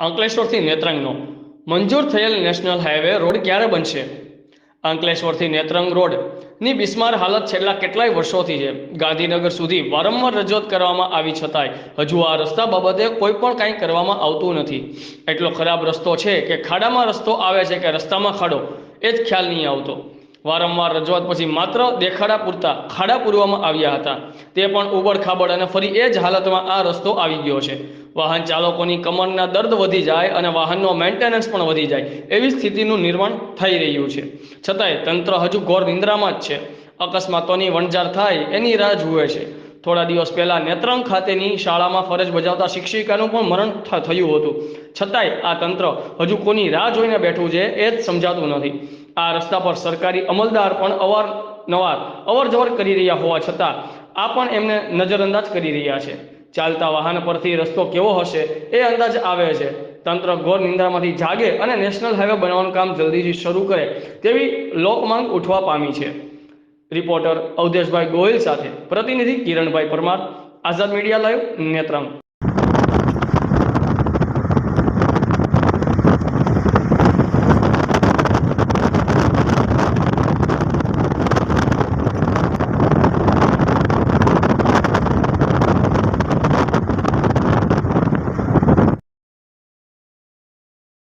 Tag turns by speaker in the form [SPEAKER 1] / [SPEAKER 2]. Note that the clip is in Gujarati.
[SPEAKER 1] અંકલેશ્વરથી નેત્રંગનો. મંજૂર થયેલ નેશનલ હાઈવે રોડ ક્યારે બનશે? અંકલેશ્વરથી નેત્રંગ રોડની બિસ્માર હાલત છેલ્લા કેટલાય વર્ષોથી છે. ગાંધીનગર સુધી વારંવાર રજૂઆત કરવામાં આવી છતાંય હજુ આ રસ્તા બાબતે કોઈ પણ કાંઈ કરવામાં આવતું નથી. એટલો ખરાબ રસ્તો છે કે ખાડામાં રસ્તો આવે છે કે રસ્તામાં ખાડો, એ જ ખ્યાલ નહીં આવતો. વારંવાર રજૂઆત પછી માત્ર દેખાડા પૂરતા ખાડા પૂરવામાં આવ્યા હતા. તે પણ ઉબડ ખાબડ અને ફરી એ જ હાલતમાં આ રસ્તો આવી ગયો છે. વાહન ચાલકોની કમરના દર્દ વધી જાય અને વાહનનો મેન્ટેનન્સ પણ વધી જાય. એવી સ્થિતિનું નિર્માણ થઈ રહ્યું છે. છતાંય તંત્ર હજુ ઘોર નિંદ્રામાં જ છે. અકસ્માતોની વણઝાર થાય એની રાહ જુએ છે. થોડા દિવસ પહેલા નેત્રંગ ખાતેની શાળામાં ફરજ બજાવતા શિક્ષિકાનું પણ મરણ થયું હતું. છતાંય આ તંત્ર હજુ કોની રાહ જોઈને બેઠું છે એ જ સમજાતું નથી. આ રસ્તા પર સરકારી અમલદાર પણ અવારનવાર અવર જવર કરી રહ્યા હોવા છતાં આ પણ એમને નજરઅંદાજ કરી રહ્યા છે. ચાલતા વાહન પરથી રસ્તો કેવો હશે એ અંદાજ આવે છે. તંત્ર ઘોર નિંદ્રામાંથી જાગે અને નેશનલ હાઈવે બનાવવાનું કામ જલ્દીથી શરૂ કરે તેવી લોકમાંગ ઉઠવા પામી છે. રિપોર્ટર અવધેશભાઈ ગોયલ સાથે પ્રતિનિધિ કિરણભાઈ પરમાર, આઝાદ મીડિયા લાઈવ નેત્રંગ.